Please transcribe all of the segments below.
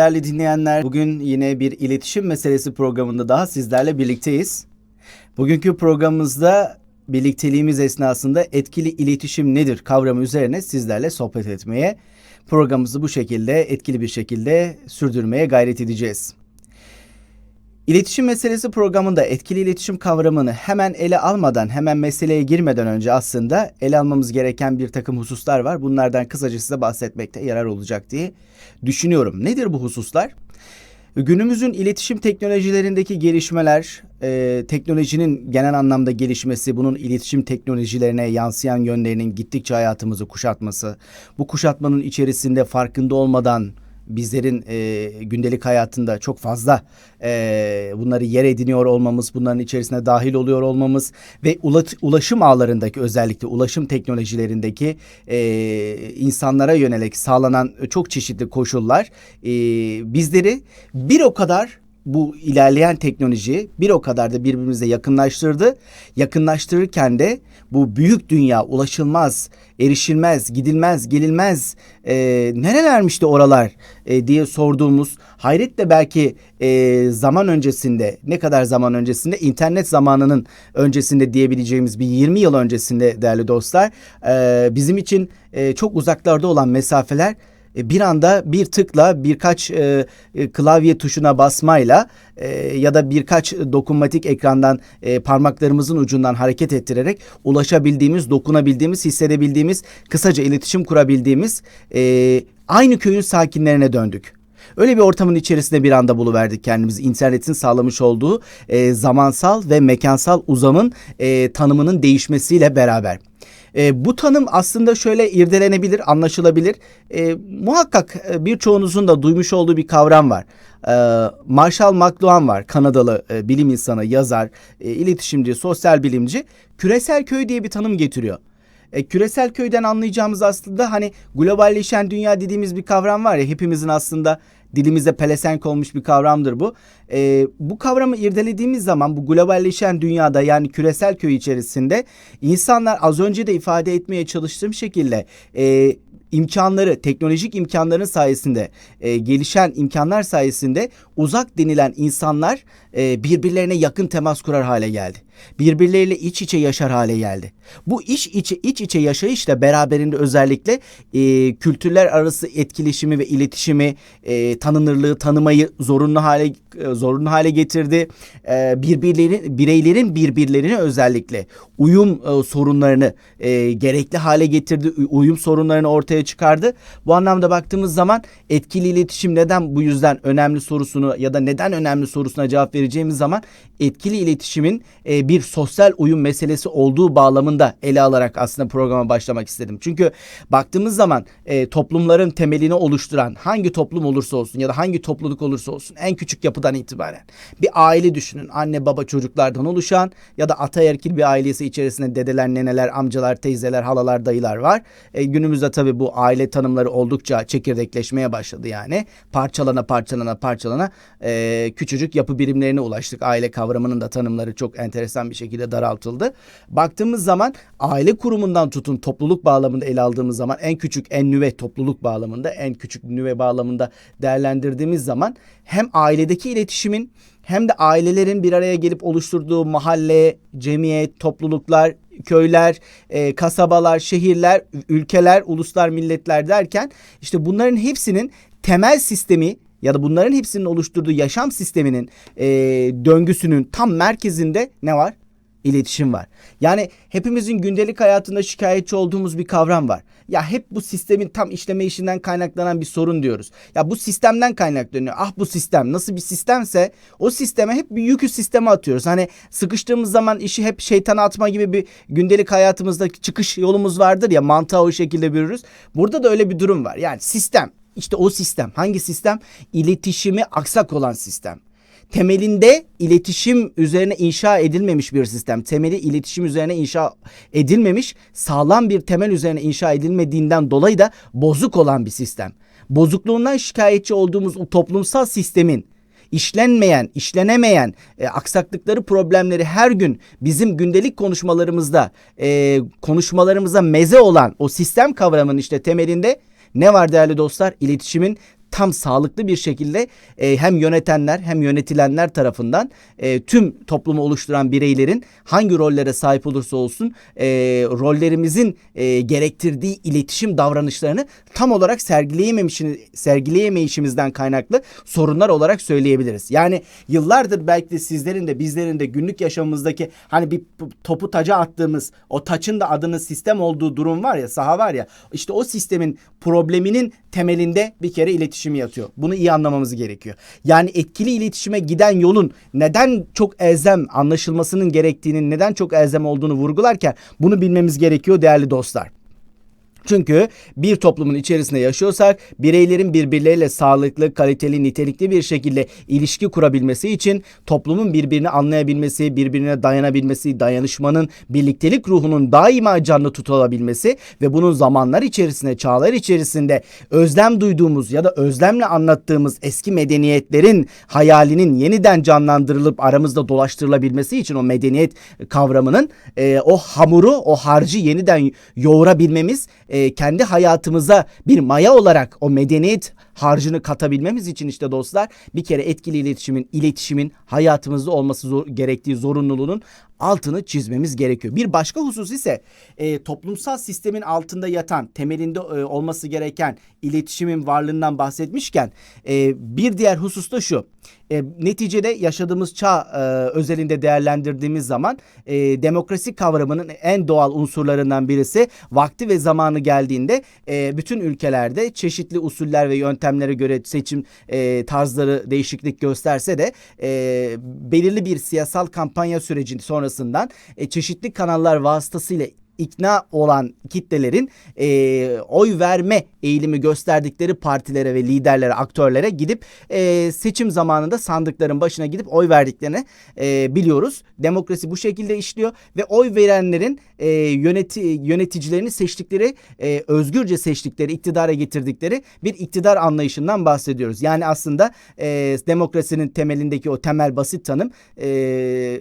Değerli dinleyenler, bugün yine bir iletişim meselesi programında daha sizlerle birlikteyiz. Bugünkü programımızda birlikteliğimiz esnasında etkili iletişim nedir kavramı üzerine sizlerle sohbet etmeye, programımızı bu şekilde etkili bir şekilde sürdürmeye gayret edeceğiz. İletişim meselesi programında etkili iletişim kavramını hemen ele almadan, hemen meseleye girmeden önce aslında ele almamız gereken bir takım hususlar var. Bunlardan kısaca size bahsetmekte yarar olacak diye düşünüyorum. Nedir bu hususlar? Günümüzün iletişim teknolojilerindeki gelişmeler, e, teknolojinin genel anlamda gelişmesi, bunun iletişim teknolojilerine yansıyan yönlerinin gittikçe hayatımızı kuşatması, bu kuşatmanın içerisinde farkında olmadan bizlerin e, gündelik hayatında çok fazla e, bunları yer ediniyor olmamız, bunların içerisine dahil oluyor olmamız ve ula- ulaşım ağlarındaki özellikle ulaşım teknolojilerindeki e, insanlara yönelik sağlanan çok çeşitli koşullar e, bizleri bir o kadar bu ilerleyen teknoloji bir o kadar da birbirimize yakınlaştırdı. Yakınlaştırırken de bu büyük dünya ulaşılmaz, erişilmez, gidilmez, gelinmez e, nerelermişti oralar e, diye sorduğumuz hayretle belki e, zaman öncesinde ne kadar zaman öncesinde internet zamanının öncesinde diyebileceğimiz bir 20 yıl öncesinde değerli dostlar e, bizim için e, çok uzaklarda olan mesafeler bir anda bir tıkla birkaç e, e, klavye tuşuna basmayla e, ya da birkaç dokunmatik ekrandan e, parmaklarımızın ucundan hareket ettirerek ulaşabildiğimiz, dokunabildiğimiz, hissedebildiğimiz, kısaca iletişim kurabildiğimiz e, aynı köyün sakinlerine döndük. Öyle bir ortamın içerisinde bir anda buluverdik kendimizi. İnternetin sağlamış olduğu e, zamansal ve mekansal uzamın e, tanımının değişmesiyle beraber. E, bu tanım aslında şöyle irdelenebilir, anlaşılabilir. E, muhakkak birçoğunuzun da duymuş olduğu bir kavram var. E, Marshall McLuhan var, Kanadalı e, bilim insanı, yazar, e, iletişimci, sosyal bilimci. Küresel köy diye bir tanım getiriyor. E, küresel köyden anlayacağımız aslında hani globalleşen dünya dediğimiz bir kavram var ya hepimizin aslında dilimize pelesenk olmuş bir kavramdır bu. E, bu kavramı irdelediğimiz zaman bu globalleşen dünyada yani küresel köy içerisinde insanlar az önce de ifade etmeye çalıştığım şekilde e, imkanları, teknolojik imkanların sayesinde, e, gelişen imkanlar sayesinde uzak denilen insanlar e, birbirlerine yakın temas kurar hale geldi. Birbirleriyle iç içe yaşar hale geldi. Bu iç içe iç içe yaşayış beraberinde özellikle e, kültürler arası etkileşimi ve iletişimi, e, tanınırlığı, tanımayı zorunlu hale e, zorunlu hale getirdi. E, birbirlerin bireylerin birbirlerine özellikle uyum e, sorunlarını e, gerekli hale getirdi. Uyum sorunlarını ortaya çıkardı. Bu anlamda baktığımız zaman etkili iletişim neden bu yüzden önemli sorusunu ya da neden önemli sorusuna cevap vereceğimiz zaman etkili iletişimin e, bir sosyal uyum meselesi olduğu bağlamında ele alarak aslında programa başlamak istedim. Çünkü baktığımız zaman e, toplumların temelini oluşturan hangi toplum olursa olsun ya da hangi topluluk olursa olsun en küçük yapıdan itibaren bir aile düşünün. Anne baba çocuklardan oluşan ya da ataerkil bir ailesi içerisinde dedeler, neneler, amcalar, teyzeler, halalar, dayılar var. E, günümüzde tabii bu aile tanımları oldukça çekirdekleşmeye başladı yani. Parçalana parçalana parçalana e, küçücük yapı birimlerine ulaştık. Aile kavramının da tanımları çok enteresan bir şekilde daraltıldı. Baktığımız zaman aile kurumundan tutun topluluk bağlamında ele aldığımız zaman en küçük en nüve topluluk bağlamında en küçük nüve bağlamında değerlendirdiğimiz zaman hem ailedeki iletişimin hem de ailelerin bir araya gelip oluşturduğu mahalle, cemiyet, topluluklar, köyler, e, kasabalar, şehirler, ülkeler, uluslar, milletler derken işte bunların hepsinin temel sistemi ya da bunların hepsinin oluşturduğu yaşam sisteminin e, döngüsünün tam merkezinde ne var? İletişim var. Yani hepimizin gündelik hayatında şikayetçi olduğumuz bir kavram var. Ya hep bu sistemin tam işleme işinden kaynaklanan bir sorun diyoruz. Ya bu sistemden kaynaklanıyor. Ah bu sistem nasıl bir sistemse o sisteme hep bir yükü sisteme atıyoruz. Hani sıkıştığımız zaman işi hep şeytana atma gibi bir gündelik hayatımızda çıkış yolumuz vardır ya mantığa o şekilde bürürüz. Burada da öyle bir durum var. Yani sistem işte o sistem. Hangi sistem? İletişimi aksak olan sistem temelinde iletişim üzerine inşa edilmemiş bir sistem. Temeli iletişim üzerine inşa edilmemiş, sağlam bir temel üzerine inşa edilmediğinden dolayı da bozuk olan bir sistem. Bozukluğundan şikayetçi olduğumuz o toplumsal sistemin işlenmeyen, işlenemeyen e, aksaklıkları, problemleri her gün bizim gündelik konuşmalarımızda e, konuşmalarımıza meze olan o sistem kavramının işte temelinde ne var değerli dostlar? İletişimin tam sağlıklı bir şekilde e, hem yönetenler hem yönetilenler tarafından e, tüm toplumu oluşturan bireylerin hangi rollere sahip olursa olsun e, rollerimizin e, gerektirdiği iletişim davranışlarını tam olarak sergileyemeyişimizden kaynaklı sorunlar olarak söyleyebiliriz. Yani yıllardır belki de sizlerin de bizlerin de günlük yaşamımızdaki hani bir topu taca attığımız o taçın da adının sistem olduğu durum var ya saha var ya işte o sistemin probleminin temelinde bir kere iletişimi yatıyor. Bunu iyi anlamamız gerekiyor. Yani etkili iletişime giden yolun neden çok elzem anlaşılmasının gerektiğini, neden çok elzem olduğunu vurgularken bunu bilmemiz gerekiyor değerli dostlar. Çünkü bir toplumun içerisinde yaşıyorsak bireylerin birbirleriyle sağlıklı, kaliteli, nitelikli bir şekilde ilişki kurabilmesi için toplumun birbirini anlayabilmesi, birbirine dayanabilmesi, dayanışmanın, birliktelik ruhunun daima canlı tutulabilmesi ve bunun zamanlar içerisinde, çağlar içerisinde özlem duyduğumuz ya da özlemle anlattığımız eski medeniyetlerin hayalinin yeniden canlandırılıp aramızda dolaştırılabilmesi için o medeniyet kavramının e, o hamuru, o harcı yeniden yoğurabilmemiz e, kendi hayatımıza bir maya olarak o medeniyet harcını katabilmemiz için işte dostlar bir kere etkili iletişimin, iletişimin hayatımızda olması zor, gerektiği zorunluluğunun altını çizmemiz gerekiyor. Bir başka husus ise e, toplumsal sistemin altında yatan, temelinde e, olması gereken iletişimin varlığından bahsetmişken e, bir diğer husus da şu. E, neticede yaşadığımız çağ e, özelinde değerlendirdiğimiz zaman e, demokrasi kavramının en doğal unsurlarından birisi vakti ve zamanı geldiğinde e, bütün ülkelerde çeşitli usuller ve yöntemlere göre seçim e, tarzları değişiklik gösterse de e, belirli bir siyasal kampanya sürecinde sonrasından e, çeşitli kanallar vasıtasıyla ikna olan kitlelerin e, oy verme eğilimi gösterdikleri partilere ve liderlere, aktörlere gidip e, seçim zamanında sandıkların başına gidip oy verdiklerini e, biliyoruz. Demokrasi bu şekilde işliyor ve oy verenlerin e, yöneti, yöneticilerini seçtikleri, e, özgürce seçtikleri, iktidara getirdikleri bir iktidar anlayışından bahsediyoruz. Yani aslında e, demokrasinin temelindeki o temel basit tanım e,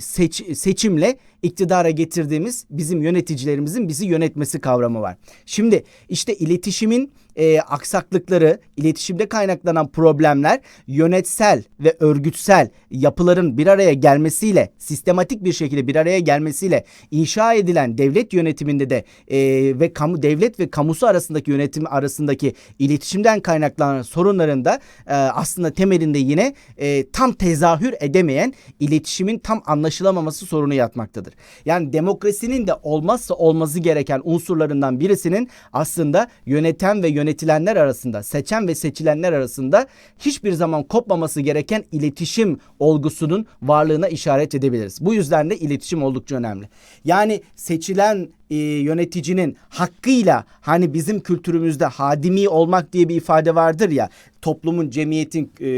seç, seçimle iktidara getirdiğimiz bizim yöneticilerimizin bizi yönetmesi kavramı var. Şimdi işte iletişimin e, aksaklıkları, iletişimde kaynaklanan problemler yönetsel ve örgütsel yapıların bir araya gelmesiyle, sistematik bir şekilde bir araya gelmesiyle inşa edilen devlet yönetiminde de e, ve kamu devlet ve kamusu arasındaki yönetim arasındaki iletişimden kaynaklanan sorunların da e, aslında temelinde yine e, tam tezahür edemeyen iletişimin tam anlaşılamaması sorunu yatmaktadır. Yani demokrasinin de olmazsa olmazı gereken unsurlarından birisinin aslında yöneten ve yönetilenler arasında, seçen ve seçilenler arasında hiçbir zaman kopmaması gereken iletişim olgusunun varlığına işaret edebiliriz. Bu yüzden de iletişim oldukça önemli. Yani seçilen e, yöneticinin hakkıyla hani bizim kültürümüzde hadimi olmak diye bir ifade vardır ya toplumun cemiyetin e,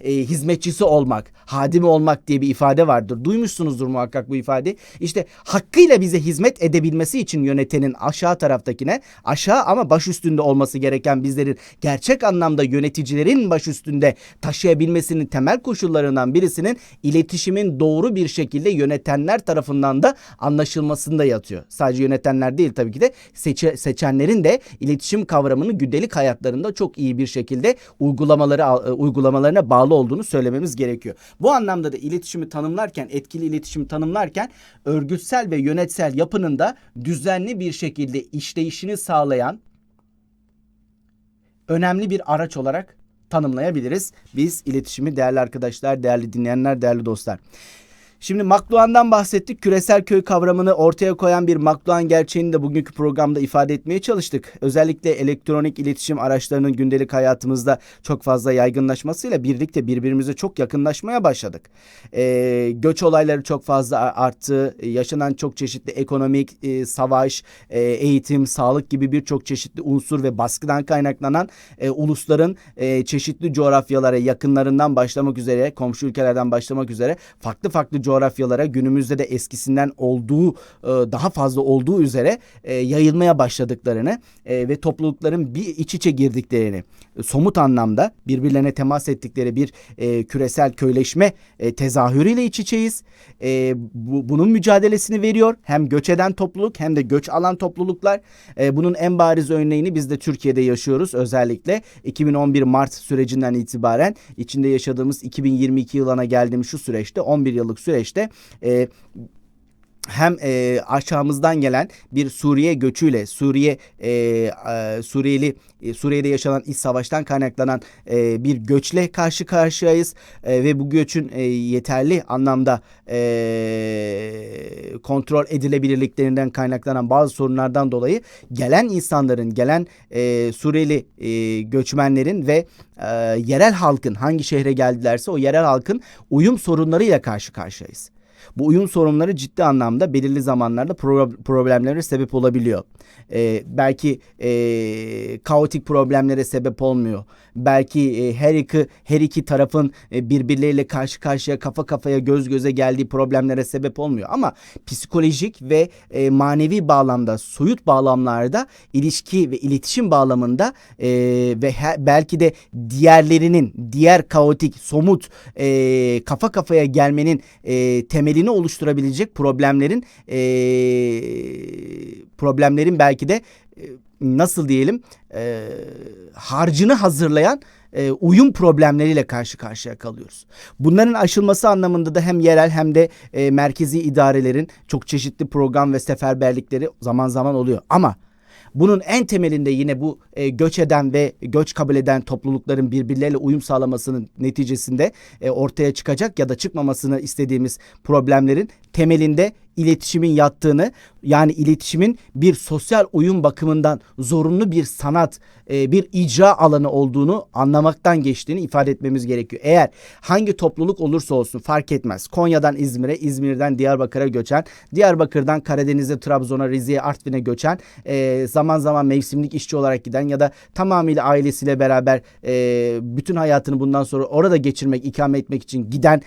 e, hizmetçisi olmak, hadimi olmak diye bir ifade vardır. Duymuşsunuzdur muhakkak bu ifade. İşte hakkıyla bize hizmet edebilmesi için yönetenin aşağı taraftakine aşağı ama baş üstünde olması gereken bizlerin gerçek anlamda yöneticilerin baş üstünde taşıyabilmesinin temel koşullarından birisinin iletişimin doğru bir şekilde yönetenler tarafından da anlaşılmasında yatıyor. Sadece yönetenler değil tabii ki de seçe, seçenlerin de iletişim kavramını gündelik hayatlarında çok iyi bir şekilde uygulamaları e, uygulamalarına bağlı olduğunu söylememiz gerekiyor. Bu anlamda da iletişimi tanımlarken, etkili iletişimi tanımlarken örgütsel ve yönetsel yapının da düzenli bir şekilde işleyişini sağlayan önemli bir araç olarak tanımlayabiliriz. Biz iletişimi değerli arkadaşlar, değerli dinleyenler, değerli dostlar. Şimdi McLuhan'dan bahsettik. Küresel köy kavramını ortaya koyan bir McLuhan gerçeğini de bugünkü programda ifade etmeye çalıştık. Özellikle elektronik iletişim araçlarının gündelik hayatımızda çok fazla yaygınlaşmasıyla birlikte birbirimize çok yakınlaşmaya başladık. Ee, göç olayları çok fazla arttı. Yaşanan çok çeşitli ekonomik, e, savaş, e, eğitim, sağlık gibi birçok çeşitli unsur ve baskıdan kaynaklanan e, ulusların e, çeşitli coğrafyalara yakınlarından başlamak üzere, komşu ülkelerden başlamak üzere farklı farklı coğrafyalara günümüzde de eskisinden olduğu e, daha fazla olduğu üzere e, yayılmaya başladıklarını e, ve toplulukların bir iç içe girdiklerini somut anlamda birbirlerine temas ettikleri bir küresel köyleşme tezahürüyle iç içeyiz. Bu, bunun mücadelesini veriyor hem göç eden topluluk hem de göç alan topluluklar. Bunun en bariz örneğini biz de Türkiye'de yaşıyoruz özellikle 2011 Mart sürecinden itibaren içinde yaşadığımız 2022 yılına geldiğimiz şu süreçte 11 yıllık süreçte e, hem e, aşağımızdan gelen bir Suriye göçüyle Suriye e, e, Suriyeli e, Suriye'de yaşanan iç savaştan kaynaklanan e, bir göçle karşı karşıyayız e, ve bu göçün e, yeterli anlamda e, kontrol edilebilirliklerinden kaynaklanan bazı sorunlardan dolayı gelen insanların gelen e, Suriyeli e, göçmenlerin ve e, yerel halkın hangi şehre geldilerse o yerel halkın uyum sorunlarıyla karşı karşıyayız. Bu uyum sorunları ciddi anlamda belirli zamanlarda pro- problemlere sebep olabiliyor. Ee, belki e, kaotik problemlere sebep olmuyor. Belki e, her iki her iki tarafın e, birbirleriyle karşı karşıya kafa kafaya göz göze geldiği problemlere sebep olmuyor. Ama psikolojik ve e, manevi bağlamda soyut bağlamlarda ilişki ve iletişim bağlamında ve belki de diğerlerinin diğer kaotik somut kafa kafaya gelmenin temelini oluşturabilecek problemlerin problemlerin belki de nasıl diyelim e, harcını hazırlayan e, uyum problemleriyle karşı karşıya kalıyoruz. Bunların aşılması anlamında da hem yerel hem de e, merkezi idarelerin çok çeşitli program ve seferberlikleri zaman zaman oluyor. Ama bunun en temelinde yine bu e, göç eden ve göç kabul eden toplulukların birbirleriyle uyum sağlamasının neticesinde e, ortaya çıkacak ya da çıkmamasını istediğimiz problemlerin temelinde iletişimin yattığını yani iletişimin bir sosyal uyum bakımından zorunlu bir sanat, e, bir icra alanı olduğunu anlamaktan geçtiğini ifade etmemiz gerekiyor. Eğer hangi topluluk olursa olsun fark etmez. Konya'dan İzmir'e, İzmir'den Diyarbakır'a göçen, Diyarbakır'dan Karadeniz'e, Trabzon'a, Rize'ye, Artvin'e göçen, e, zaman zaman mevsimlik işçi olarak giden ya da tamamıyla ailesiyle beraber e, bütün hayatını bundan sonra orada geçirmek, ikame etmek için giden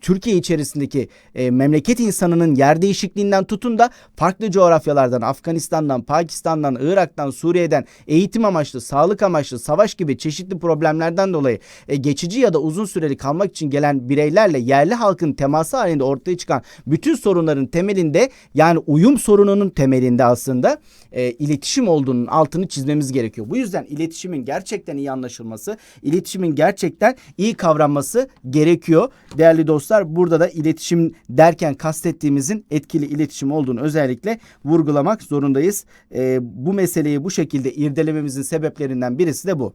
Türkiye içerisindeki memleket insanının yer değişikliğinden tutun da farklı coğrafyalardan, Afganistan'dan, Pakistan'dan, Irak'tan, Suriye'den eğitim amaçlı, sağlık amaçlı, savaş gibi çeşitli problemlerden dolayı e, geçici ya da uzun süreli kalmak için gelen bireylerle yerli halkın teması halinde ortaya çıkan bütün sorunların temelinde yani uyum sorununun temelinde aslında e, iletişim olduğunun altını çizmemiz gerekiyor. Bu yüzden iletişimin gerçekten iyi anlaşılması, iletişimin gerçekten iyi kavranması gerekiyor. Değerli dostlar burada da iletişim derken kastettiğimizin etkili iletişim olduğunu özellikle vurgulamak zorundayız. E, bu meseleyi bu şekilde irdelememizin sebeplerinden birisi de bu.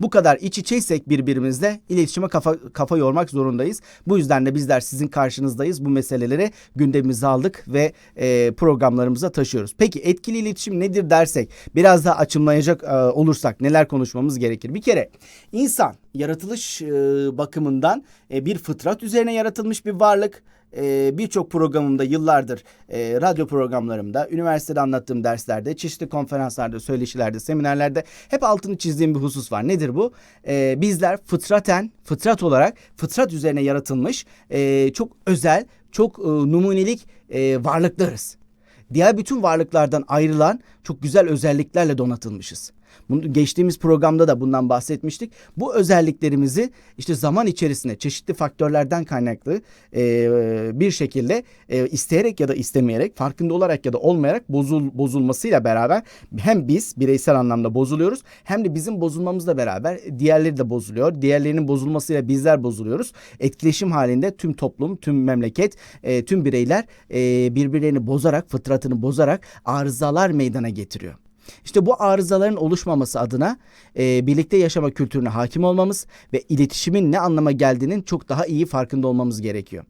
Bu kadar iç içeysek birbirimizle iletişime kafa, kafa yormak zorundayız. Bu yüzden de bizler sizin karşınızdayız. Bu meseleleri gündemimize aldık ve e, programlarımıza taşıyoruz. Peki etkili iletişim nedir dersek biraz daha açımlayacak e, olursak neler konuşmamız gerekir? Bir kere insan yaratılış e, bakımından e, bir fıtrat üzerine yaratılmış bir varlık e, birçok programımda yıllardır e, radyo programlarımda, üniversitede anlattığım derslerde, çeşitli konferanslarda, söyleşilerde, seminerlerde hep altını çizdiğim bir husus var. Nedir bu? E, bizler fıtraten, fıtrat olarak fıtrat üzerine yaratılmış e, çok özel, çok e, numunelik e, varlıklarız. Diğer bütün varlıklardan ayrılan çok güzel özelliklerle donatılmışız. Bunu geçtiğimiz programda da bundan bahsetmiştik. Bu özelliklerimizi işte zaman içerisinde çeşitli faktörlerden kaynaklı e, bir şekilde e, isteyerek ya da istemeyerek, farkında olarak ya da olmayarak bozul bozulmasıyla beraber hem biz bireysel anlamda bozuluyoruz hem de bizim bozulmamızla beraber diğerleri de bozuluyor. Diğerlerinin bozulmasıyla bizler bozuluyoruz. Etkileşim halinde tüm toplum, tüm memleket, e, tüm bireyler e, birbirlerini bozarak, fıtratını bozarak arızalar meydana getiriyor. İşte bu arızaların oluşmaması adına e, birlikte yaşama kültürüne hakim olmamız ve iletişimin ne anlama geldiğinin çok daha iyi farkında olmamız gerekiyor.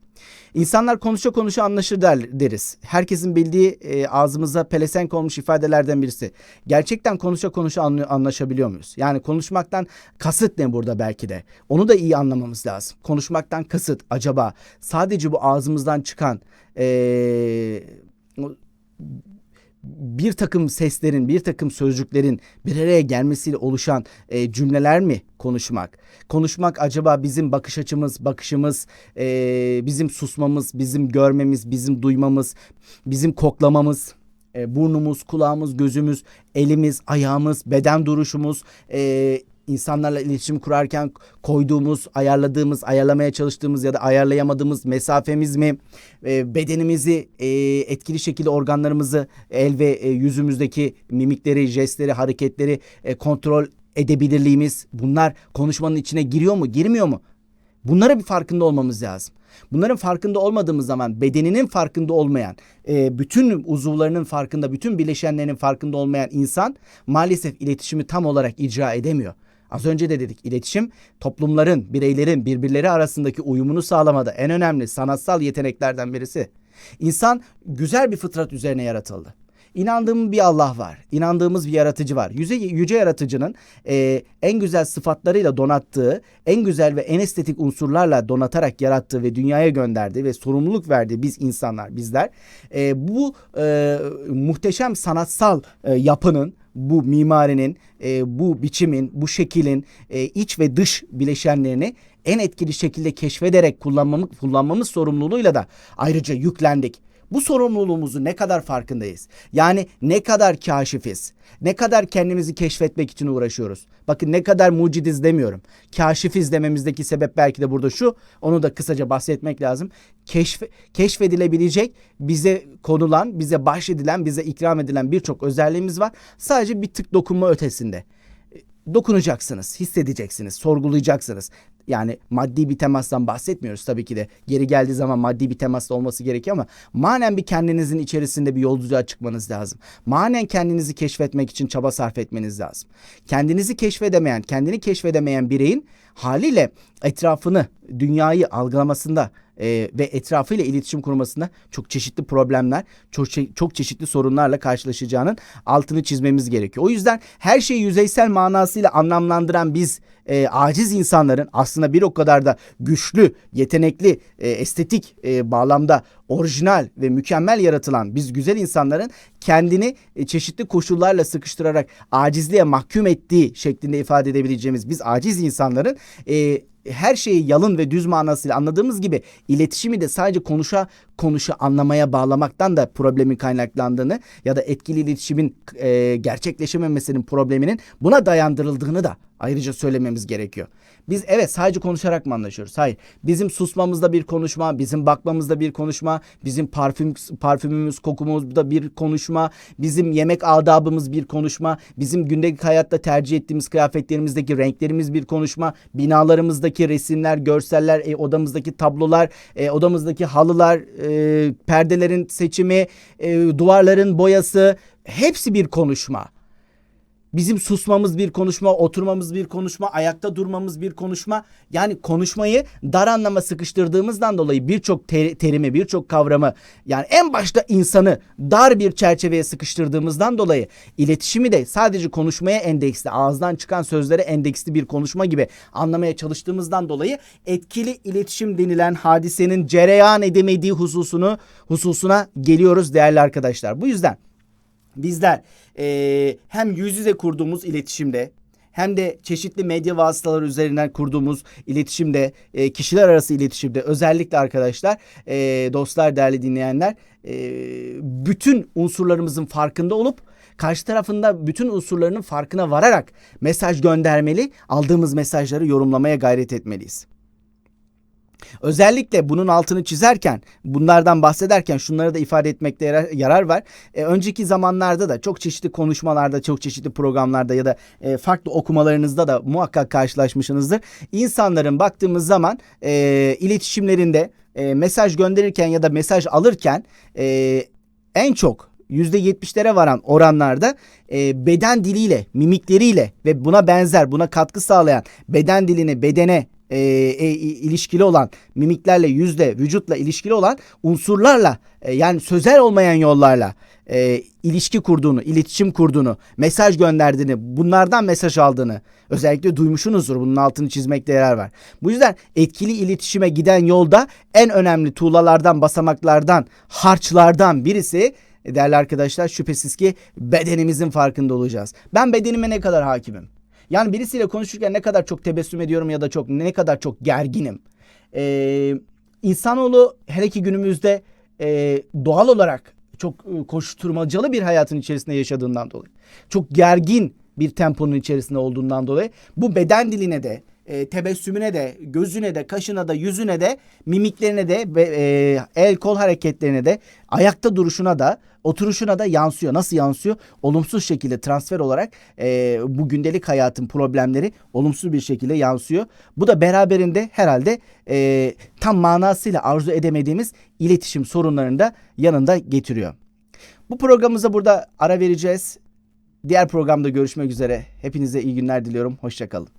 İnsanlar konuşa konuşa anlaşır der, deriz. Herkesin bildiği e, ağzımıza pelesenk olmuş ifadelerden birisi. Gerçekten konuşa konuşa anlaşabiliyor muyuz? Yani konuşmaktan kasıt ne burada belki de? Onu da iyi anlamamız lazım. Konuşmaktan kasıt acaba sadece bu ağzımızdan çıkan e, bir takım seslerin, bir takım sözcüklerin bir araya gelmesiyle oluşan e, cümleler mi konuşmak? Konuşmak acaba bizim bakış açımız, bakışımız, e, bizim susmamız, bizim görmemiz, bizim duymamız, bizim koklamamız, e, burnumuz, kulağımız, gözümüz, elimiz, ayağımız, beden duruşumuz, e, insanlarla iletişim kurarken koyduğumuz, ayarladığımız, ayarlamaya çalıştığımız ya da ayarlayamadığımız mesafemiz mi, e, bedenimizi e, etkili şekilde organlarımızı, el ve e, yüzümüzdeki mimikleri, jestleri, hareketleri e, kontrol edebilirliğimiz bunlar konuşmanın içine giriyor mu, girmiyor mu? Bunlara bir farkında olmamız lazım. Bunların farkında olmadığımız zaman bedeninin farkında olmayan, e, bütün uzuvlarının farkında, bütün bileşenlerinin farkında olmayan insan maalesef iletişimi tam olarak icra edemiyor. Az önce de dedik iletişim toplumların, bireylerin birbirleri arasındaki uyumunu sağlamada en önemli sanatsal yeteneklerden birisi. İnsan güzel bir fıtrat üzerine yaratıldı. İnandığım bir Allah var. İnandığımız bir yaratıcı var. Yüce, yüce yaratıcının e, en güzel sıfatlarıyla donattığı, en güzel ve en estetik unsurlarla donatarak yarattığı ve dünyaya gönderdiği ve sorumluluk verdiği biz insanlar, bizler e, bu e, muhteşem sanatsal e, yapının bu mimarinin, e, bu biçimin, bu şekilin e, iç ve dış bileşenlerini en etkili şekilde keşfederek kullanmamız, kullanmamız sorumluluğuyla da ayrıca yüklendik. Bu sorumluluğumuzu ne kadar farkındayız? Yani ne kadar kaşifiz? Ne kadar kendimizi keşfetmek için uğraşıyoruz? Bakın ne kadar mucidiz demiyorum. Kaşifiz dememizdeki sebep belki de burada şu. Onu da kısaca bahsetmek lazım. Keşf, keşfedilebilecek, bize konulan, bize bahşedilen, bize ikram edilen birçok özelliğimiz var. Sadece bir tık dokunma ötesinde dokunacaksınız, hissedeceksiniz, sorgulayacaksınız. Yani maddi bir temastan bahsetmiyoruz tabii ki de. Geri geldiği zaman maddi bir temasla olması gerekiyor ama manen bir kendinizin içerisinde bir yolculuğa çıkmanız lazım. Manen kendinizi keşfetmek için çaba sarf etmeniz lazım. Kendinizi keşfedemeyen, kendini keşfedemeyen bireyin haliyle etrafını, dünyayı algılamasında e, ve etrafıyla iletişim kurmasında çok çeşitli problemler, çok, çok çeşitli sorunlarla karşılaşacağının altını çizmemiz gerekiyor. O yüzden her şeyi yüzeysel manasıyla anlamlandıran biz e, aciz insanların aslında bir o kadar da güçlü, yetenekli, e, estetik e, bağlamda orijinal ve mükemmel yaratılan biz güzel insanların kendini e, çeşitli koşullarla sıkıştırarak acizliğe mahkum ettiği şeklinde ifade edebileceğimiz biz aciz insanların e, her şeyi yalın ve düz manasıyla anladığımız gibi iletişimi de sadece konuşa konuşa anlamaya bağlamaktan da problemin kaynaklandığını ya da etkili iletişimin e, gerçekleşememesinin probleminin buna dayandırıldığını da ayrıca söylememiz gerekiyor. Biz evet sadece konuşarak mı anlaşıyoruz? Hayır. Bizim susmamızda bir konuşma, bizim bakmamızda bir konuşma, bizim parfüm parfümümüz, kokumuzda bir konuşma, bizim yemek adabımız bir konuşma, bizim gündelik hayatta tercih ettiğimiz kıyafetlerimizdeki renklerimiz bir konuşma, binalarımızdaki resimler, görseller, e, odamızdaki tablolar, e, odamızdaki halılar, e, perdelerin seçimi, e, duvarların boyası hepsi bir konuşma. Bizim susmamız bir konuşma, oturmamız bir konuşma, ayakta durmamız bir konuşma. Yani konuşmayı dar anlama sıkıştırdığımızdan dolayı birçok ter terimi, birçok kavramı yani en başta insanı dar bir çerçeveye sıkıştırdığımızdan dolayı iletişimi de sadece konuşmaya endeksli, ağızdan çıkan sözlere endeksli bir konuşma gibi anlamaya çalıştığımızdan dolayı etkili iletişim denilen hadisenin cereyan edemediği hususunu hususuna geliyoruz değerli arkadaşlar. Bu yüzden bizler e, hem yüz yüze kurduğumuz iletişimde hem de çeşitli medya vasıtaları üzerinden kurduğumuz iletişimde, e, kişiler arası iletişimde özellikle arkadaşlar, e, dostlar, değerli dinleyenler, e, bütün unsurlarımızın farkında olup karşı tarafında bütün unsurlarının farkına vararak mesaj göndermeli, aldığımız mesajları yorumlamaya gayret etmeliyiz. Özellikle bunun altını çizerken, bunlardan bahsederken şunları da ifade etmekte yarar, var. E, önceki zamanlarda da çok çeşitli konuşmalarda, çok çeşitli programlarda ya da e, farklı okumalarınızda da muhakkak karşılaşmışsınızdır. İnsanların baktığımız zaman e, iletişimlerinde e, mesaj gönderirken ya da mesaj alırken e, en çok %70'lere varan oranlarda e, beden diliyle, mimikleriyle ve buna benzer, buna katkı sağlayan beden dilini bedene e, e, ilişkili olan mimiklerle yüzle vücutla ilişkili olan unsurlarla e, yani sözel olmayan yollarla e, ilişki kurduğunu, iletişim kurduğunu, mesaj gönderdiğini, bunlardan mesaj aldığını özellikle duymuşsunuzdur. Bunun altını çizmekte yarar var. Bu yüzden etkili iletişime giden yolda en önemli tuğlalardan, basamaklardan, harçlardan birisi e, değerli arkadaşlar şüphesiz ki bedenimizin farkında olacağız. Ben bedenime ne kadar hakimim? Yani birisiyle konuşurken ne kadar çok tebessüm ediyorum ya da çok ne kadar çok gerginim. Ee, insanoğlu hele ki günümüzde e, doğal olarak çok e, koşturmacalı bir hayatın içerisinde yaşadığından dolayı. Çok gergin bir temponun içerisinde olduğundan dolayı bu beden diline de e, tebessümüne de gözüne de kaşına da yüzüne de mimiklerine de e, el kol hareketlerine de ayakta duruşuna da oturuşuna da yansıyor. Nasıl yansıyor? Olumsuz şekilde transfer olarak e, bu gündelik hayatın problemleri olumsuz bir şekilde yansıyor. Bu da beraberinde herhalde e, tam manasıyla arzu edemediğimiz iletişim sorunlarını da yanında getiriyor. Bu programımıza burada ara vereceğiz. Diğer programda görüşmek üzere. Hepinize iyi günler diliyorum. Hoşçakalın.